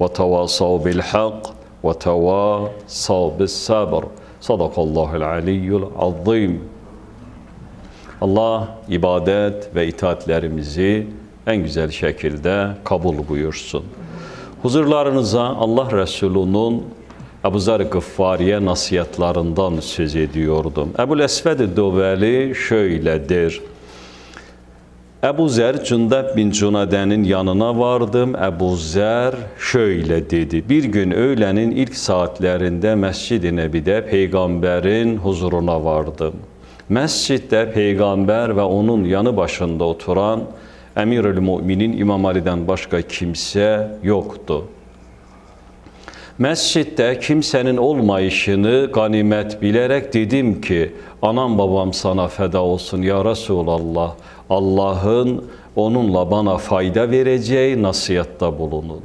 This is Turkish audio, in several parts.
خسر إلا الذين آمنوا وعملوا الصالحات وتواصوا بالحق وتواصوا بالصبر صدق الله العلي العظيم Allah ibadet ve itaatlerimizi en güzel şekilde kabul buyursun. Huzurlarınıza Allah Resulü'nün Ebu Zer Gıffariye nasihatlarından söz ediyordum. Ebu Esved Döveli şöyledir. Ebu Zer Cündep bin Cunade'nin yanına vardım. Ebu Zer şöyle dedi. Bir gün öğlenin ilk saatlerinde Mescid-i Nebi'de peygamberin huzuruna vardım. Mescitte peygamber ve onun yanı başında oturan Emirül Müminin İmam Ali'den başka kimse yoktu. Mescitte kimsenin olmayışını ganimet bilerek dedim ki anam babam sana feda olsun ya Resulallah. Allah'ın onunla bana fayda vereceği nasihatta bulunun.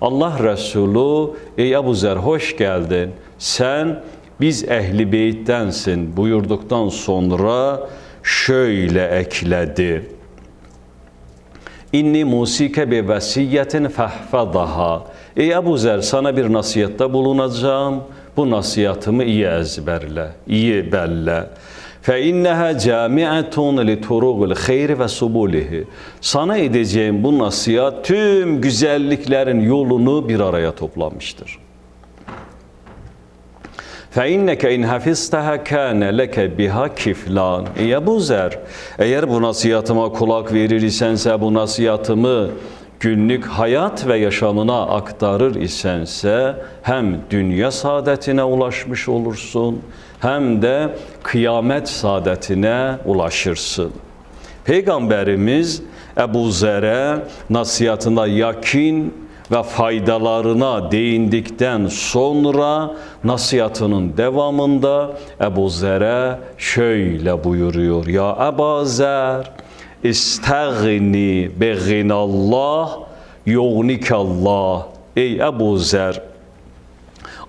Allah Resulü ey Ebu Zer hoş geldin. Sen biz ehli beyttensin buyurduktan sonra şöyle ekledi. İnni musike bi vesiyetin fehfadaha. Ey Ebu Zer sana bir nasihatta bulunacağım. Bu nasihatımı iyi ezberle, iyi belle. Fe inneha camiatun li turugul hayr ve subulihi. Sana edeceğim bu nasihat tüm güzelliklerin yolunu bir araya toplamıştır. Fe inneke in hafistaha kana leke biha kiflan. Ey Ebu Zer, eğer bu nasihatıma kulak verir bu nasihatımı günlük hayat ve yaşamına aktarır isense, hem dünya saadetine ulaşmış olursun, hem de kıyamet saadetine ulaşırsın. Peygamberimiz Ebu Zer'e nasihatına yakin ve faydalarına değindikten sonra nasihatının devamında Ebu Zer'e şöyle buyuruyor. Ya Ebu Zer, istagni bi ginallah yugnikallah. Ey Ebu Zer,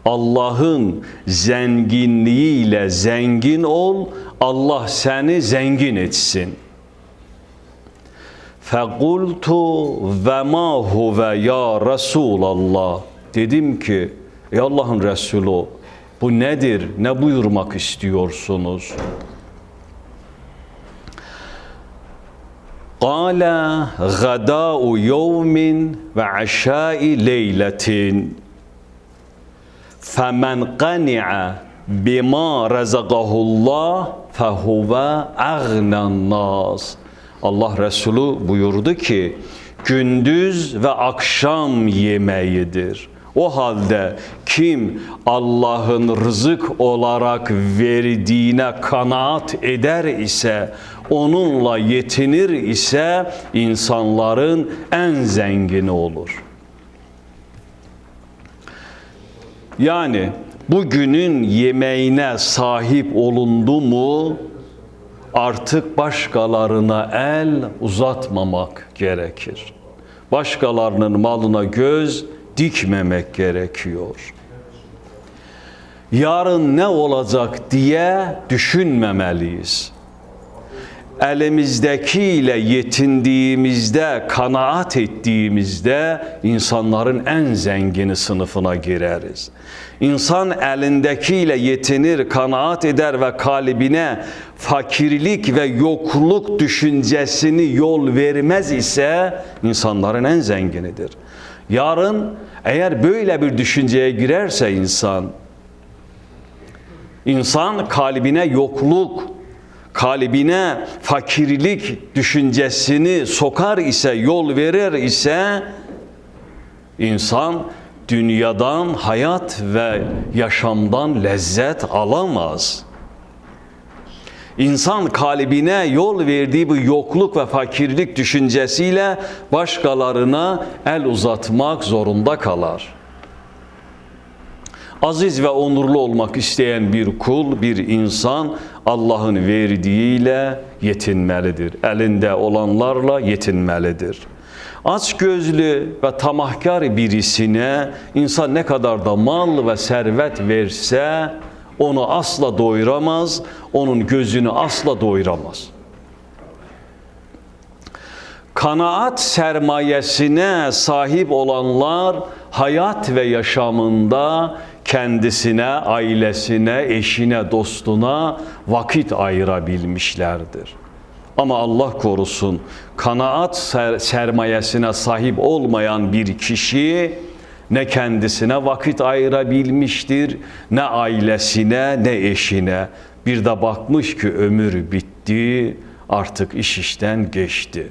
Allah'ın zenginliğiyle zengin ol, Allah seni zengin etsin.'' Fekultu ve ma huve ya Resulallah. Dedim ki ey Allah'ın Resulü bu nedir? Ne buyurmak istiyorsunuz? Kale gada'u yevmin ve aşai leyletin. Femen qani'a bima razaqahullah fehuve agnan nas. Allah Resulü buyurdu ki gündüz ve akşam yemeğidir. O halde kim Allah'ın rızık olarak verdiğine kanaat eder ise, onunla yetinir ise insanların en zengini olur. Yani bugünün yemeğine sahip olundu mu artık başkalarına el uzatmamak gerekir. Başkalarının malına göz dikmemek gerekiyor. Yarın ne olacak diye düşünmemeliyiz. Elimizdekiyle yetindiğimizde, kanaat ettiğimizde insanların en zengini sınıfına gireriz. İnsan elindekiyle yetinir, kanaat eder ve kalbine fakirlik ve yokluk düşüncesini yol vermez ise insanların en zenginidir. Yarın eğer böyle bir düşünceye girerse insan İnsan kalbine yokluk, kalbine fakirlik düşüncesini sokar ise, yol verir ise insan dünyadan, hayat ve yaşamdan lezzet alamaz. İnsan kalbine yol verdiği bu yokluk ve fakirlik düşüncesiyle başkalarına el uzatmak zorunda kalır. Aziz ve onurlu olmak isteyen bir kul, bir insan Allah'ın verdiğiyle yetinmelidir. Elinde olanlarla yetinmelidir. Aç gözlü ve tamahkar birisine insan ne kadar da mal ve servet verse onu asla doyuramaz, onun gözünü asla doyuramaz. Kanaat sermayesine sahip olanlar hayat ve yaşamında kendisine, ailesine, eşine, dostuna vakit ayırabilmişlerdir. Ama Allah korusun kanaat ser sermayesine sahip olmayan bir kişi ne kendisine vakit ayırabilmiştir, ne ailesine, ne eşine. Bir de bakmış ki ömür bitti, artık iş işten geçti.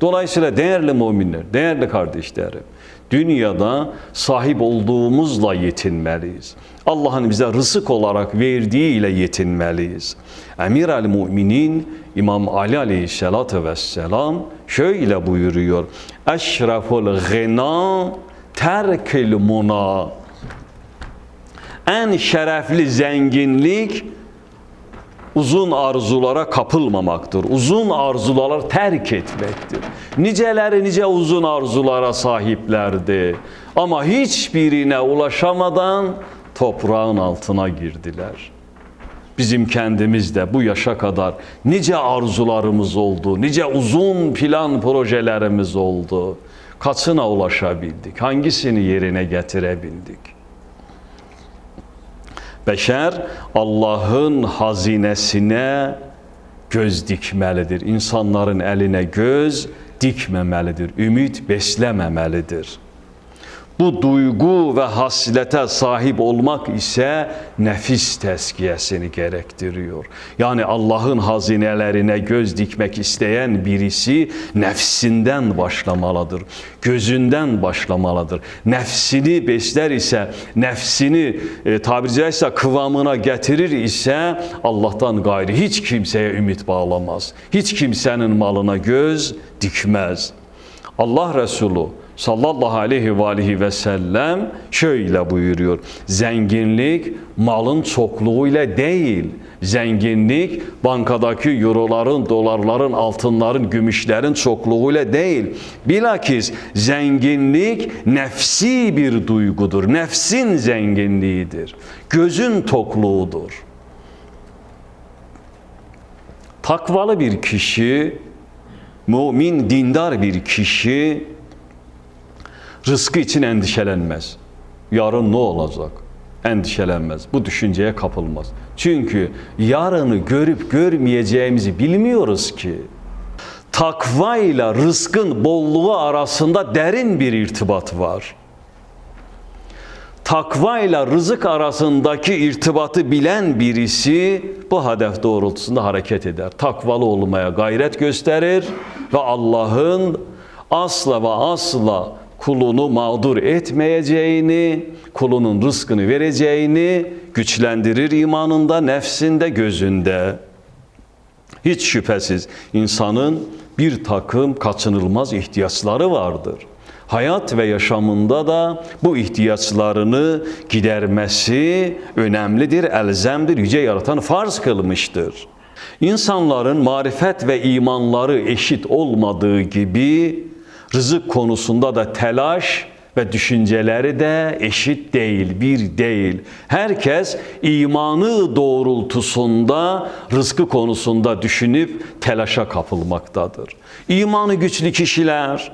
Dolayısıyla değerli müminler, değerli kardeşlerim, dünyada sahip olduğumuzla yetinmeliyiz. Allah'ın bize rızık olarak verdiğiyle yetinmeliyiz. Emir el Müminin İmam Ali Aleyhisselatü Vesselam şöyle buyuruyor. Eşraful gına terkil muna. En şerefli zenginlik uzun arzulara kapılmamaktır. Uzun arzulara terk etmektir. Niceleri nice uzun arzulara sahiplerdi. Ama hiçbirine ulaşamadan toprağın altına girdiler. Bizim kendimiz de bu yaşa kadar nice arzularımız oldu, nice uzun plan projelerimiz oldu. Kaçına ulaşabildik? Hangisini yerine getirebildik? Beşer Allah'ın hazinesine göz dikmelidir. İnsanların eline göz dikmemelidir. Ümit beslememelidir. Bu duygu ve haslete sahip olmak ise nefis tezkiyesini gerektiriyor. Yani Allah'ın hazinelerine göz dikmek isteyen birisi nefsinden başlamalıdır. Gözünden başlamalıdır. Nefsini besler ise, nefsini e, tabiri caizse kıvamına getirir ise Allah'tan gayri hiç kimseye ümit bağlamaz. Hiç kimsenin malına göz dikmez. Allah Resulü sallallahu aleyhi ve aleyhi ve sellem şöyle buyuruyor. Zenginlik malın çokluğuyla değil. Zenginlik bankadaki euroların, dolarların, altınların, gümüşlerin çokluğuyla değil. Bilakis zenginlik nefsi bir duygudur. Nefsin zenginliğidir. Gözün tokluğudur. Takvalı bir kişi, mümin, dindar bir kişi rızkı için endişelenmez. Yarın ne olacak? Endişelenmez. Bu düşünceye kapılmaz. Çünkü yarını görüp görmeyeceğimizi bilmiyoruz ki. Takva ile rızkın bolluğu arasında derin bir irtibat var. Takva ile rızık arasındaki irtibatı bilen birisi bu hedef doğrultusunda hareket eder. Takvalı olmaya gayret gösterir ve Allah'ın asla ve asla kulunu mağdur etmeyeceğini, kulunun rızkını vereceğini güçlendirir imanında, nefsinde, gözünde. Hiç şüphesiz insanın bir takım kaçınılmaz ihtiyaçları vardır. Hayat ve yaşamında da bu ihtiyaçlarını gidermesi önemlidir, elzemdir, yüce yaratan farz kılmıştır. İnsanların marifet ve imanları eşit olmadığı gibi rızık konusunda da telaş ve düşünceleri de eşit değil, bir değil. Herkes imanı doğrultusunda rızkı konusunda düşünüp telaşa kapılmaktadır. İmanı güçlü kişiler,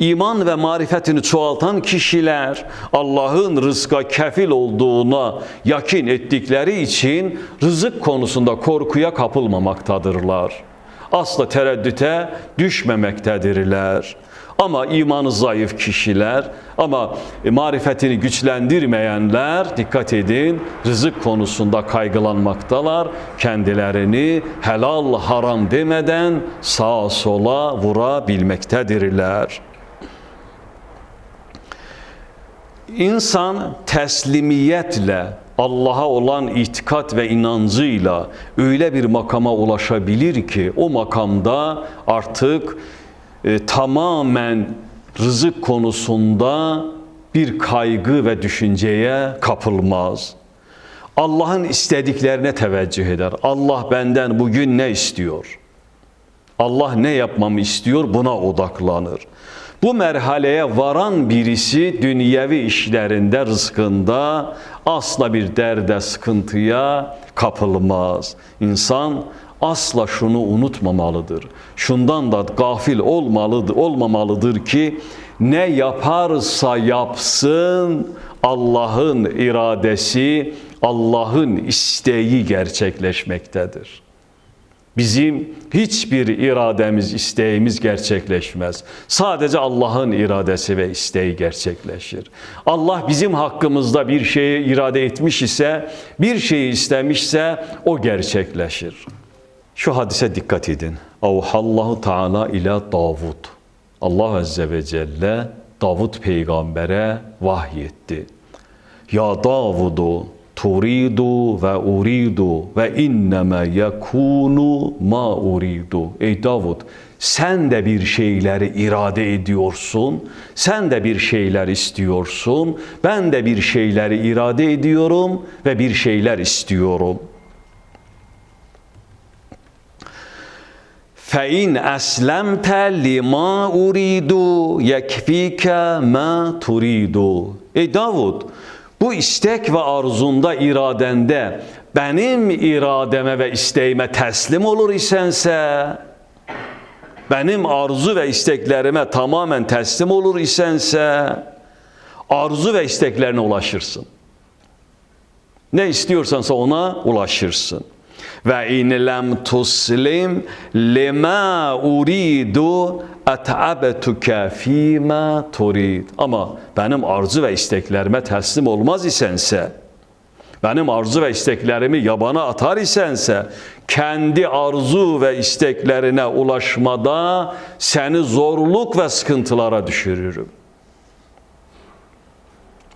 iman ve marifetini çoğaltan kişiler Allah'ın rızka kefil olduğuna yakin ettikleri için rızık konusunda korkuya kapılmamaktadırlar. Asla tereddüte düşmemektedirler. Ama imanı zayıf kişiler ama e, marifetini güçlendirmeyenler dikkat edin rızık konusunda kaygılanmaktalar. Kendilerini helal haram demeden sağa sola vurabilmektedirler. İnsan teslimiyetle Allah'a olan itikat ve inancıyla öyle bir makama ulaşabilir ki o makamda artık e, tamamen rızık konusunda bir kaygı ve düşünceye kapılmaz. Allah'ın istediklerine teveccüh eder. Allah benden bugün ne istiyor? Allah ne yapmamı istiyor buna odaklanır. Bu merhaleye varan birisi dünyevi işlerinde, rızkında asla bir derde, sıkıntıya kapılmaz. İnsan asla şunu unutmamalıdır. Şundan da gafil olmalıdır, olmamalıdır ki ne yaparsa yapsın Allah'ın iradesi, Allah'ın isteği gerçekleşmektedir. Bizim hiçbir irademiz, isteğimiz gerçekleşmez. Sadece Allah'ın iradesi ve isteği gerçekleşir. Allah bizim hakkımızda bir şeyi irade etmiş ise, bir şeyi istemişse o gerçekleşir. Şu hadise dikkat edin. Avhallahu Teala ila Davud. Allah Azze ve Celle Davud peygambere vahyetti. Ya Davudu turidu ve uridu ve inneme yekunu ma uridu. Ey Davud sen de bir şeyleri irade ediyorsun. Sen de bir şeyler istiyorsun. Ben de bir şeyleri irade ediyorum ve bir şeyler istiyorum. فَاِنْ أَسْلَمْتَ لِمَا اُرِيدُ يَكْفِيكَ مَا تُرِيدُ Ey Davud, bu istek ve arzunda, iradende benim irademe ve isteğime teslim olur isense, benim arzu ve isteklerime tamamen teslim olur isense, arzu ve isteklerine ulaşırsın. Ne istiyorsansa ona ulaşırsın. Ve in lem tuslim lima uridu et'abetuke fîmâ turid. Ama benim arzu ve isteklerime teslim olmaz isense, benim arzu ve isteklerimi yabana atar isense, kendi arzu ve isteklerine ulaşmada seni zorluk ve sıkıntılara düşürürüm.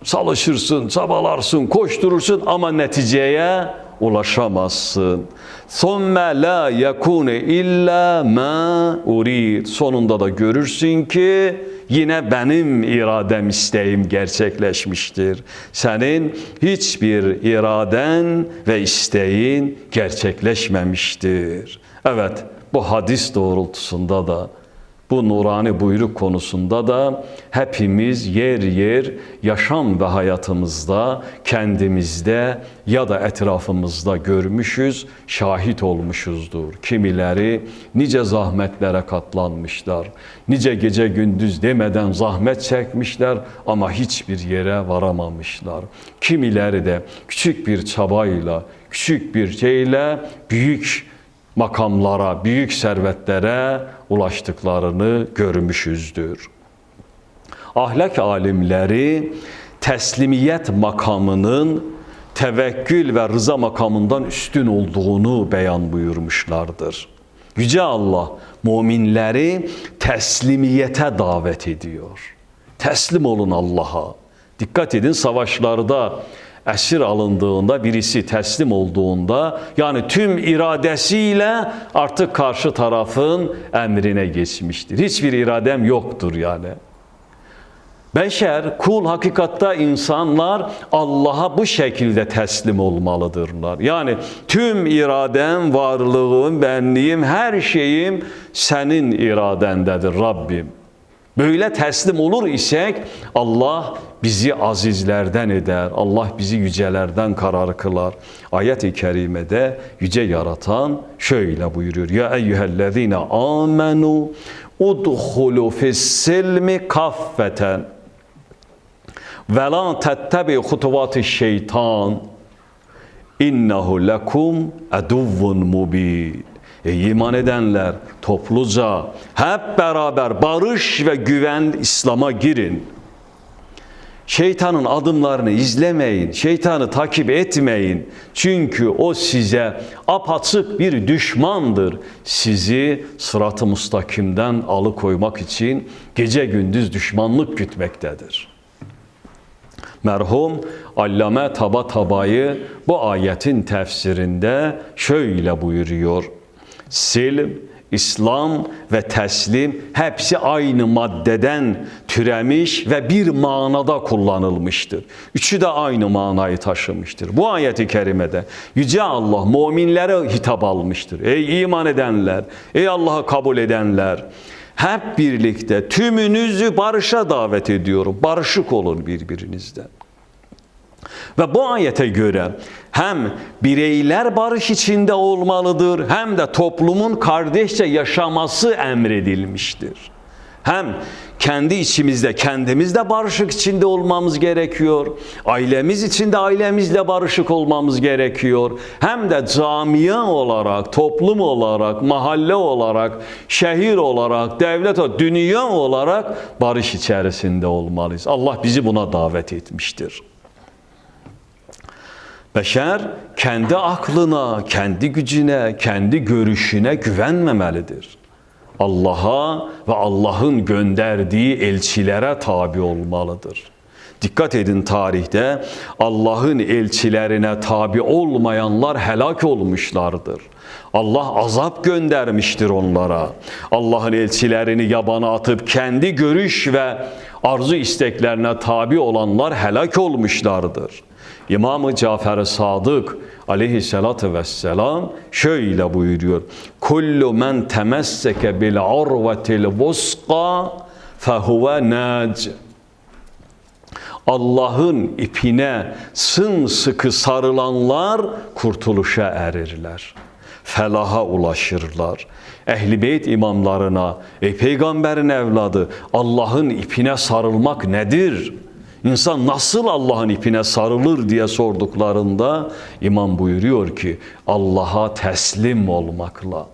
Çalışırsın, çabalarsın, koşturursun ama neticeye ulaşamazsın. Somme la yakune illa ma urid. Sonunda da görürsün ki yine benim iradem, isteğim gerçekleşmiştir. Senin hiçbir iraden ve isteğin gerçekleşmemiştir. Evet, bu hadis doğrultusunda da bu nurani buyruk konusunda da hepimiz yer yer yaşam ve hayatımızda kendimizde ya da etrafımızda görmüşüz, şahit olmuşuzdur. Kimileri nice zahmetlere katlanmışlar, nice gece gündüz demeden zahmet çekmişler ama hiçbir yere varamamışlar. Kimileri de küçük bir çabayla, küçük bir şeyle büyük makamlara, büyük servetlere ulaştıklarını görmüşüzdür. Ahlak alimleri teslimiyet makamının tevekkül ve rıza makamından üstün olduğunu beyan buyurmuşlardır. Yüce Allah müminleri teslimiyete davet ediyor. Teslim olun Allah'a. Dikkat edin savaşlarda esir alındığında, birisi teslim olduğunda yani tüm iradesiyle artık karşı tarafın emrine geçmiştir. Hiçbir iradem yoktur yani. Beşer, kul hakikatta insanlar Allah'a bu şekilde teslim olmalıdırlar. Yani tüm iradem, varlığım, benliğim, her şeyim senin iradendedir Rabbim. Böyle teslim olur isek Allah bizi azizlerden eder. Allah bizi yücelerden karar kılar. Ayet-i kerimede yüce yaratan şöyle buyuruyor. Ya eyyühellezine amenu udhulu fis-silmi kaffeten ve la tettebi hutuvati şeytan innehu lekum eduvvun mubin. Ey iman edenler topluca hep beraber barış ve güven İslam'a girin. Şeytanın adımlarını izlemeyin, şeytanı takip etmeyin. Çünkü o size apaçık bir düşmandır. Sizi sırat-ı mustakimden alıkoymak için gece gündüz düşmanlık gütmektedir. Merhum Allame Tabatabai bu ayetin tefsirinde şöyle buyuruyor. Silm, İslam ve teslim hepsi aynı maddeden türemiş ve bir manada kullanılmıştır. Üçü de aynı manayı taşımıştır. Bu ayeti kerimede Yüce Allah müminlere hitap almıştır. Ey iman edenler, ey Allah'ı kabul edenler, hep birlikte tümünüzü barışa davet ediyorum. Barışık olun birbirinizden. Ve bu ayete göre hem bireyler barış içinde olmalıdır hem de toplumun kardeşçe yaşaması emredilmiştir. Hem kendi içimizde kendimizle barışık içinde olmamız gerekiyor. Ailemiz içinde ailemizle barışık olmamız gerekiyor. Hem de camiye olarak, toplum olarak, mahalle olarak, şehir olarak, devlet olarak, dünya olarak barış içerisinde olmalıyız. Allah bizi buna davet etmiştir. Beşer kendi aklına, kendi gücüne, kendi görüşüne güvenmemelidir. Allah'a ve Allah'ın gönderdiği elçilere tabi olmalıdır. Dikkat edin tarihte Allah'ın elçilerine tabi olmayanlar helak olmuşlardır. Allah azap göndermiştir onlara. Allah'ın elçilerini yabana atıp kendi görüş ve arzu isteklerine tabi olanlar helak olmuşlardır. İmam-ı Cafer-i Sadık aleyhissalatü vesselam şöyle buyuruyor. Kullu men temesseke bil urvetil vuska fehuve nac. Allah'ın ipine sımsıkı sarılanlar kurtuluşa erirler. Felaha ulaşırlar. Ehli beyt imamlarına, ey peygamberin evladı Allah'ın ipine sarılmak nedir? İnsan nasıl Allah'ın ipine sarılır diye sorduklarında imam buyuruyor ki Allah'a teslim olmakla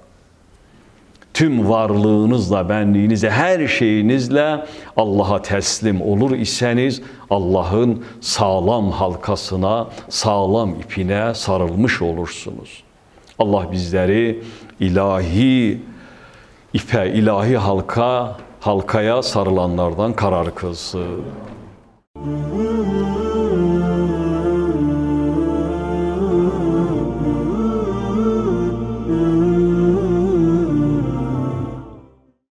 tüm varlığınızla, benliğinizle, her şeyinizle Allah'a teslim olur iseniz Allah'ın sağlam halkasına, sağlam ipine sarılmış olursunuz. Allah bizleri ilahi ipe, ilahi halka, halkaya sarılanlardan karar kılsın. Mm-hmm.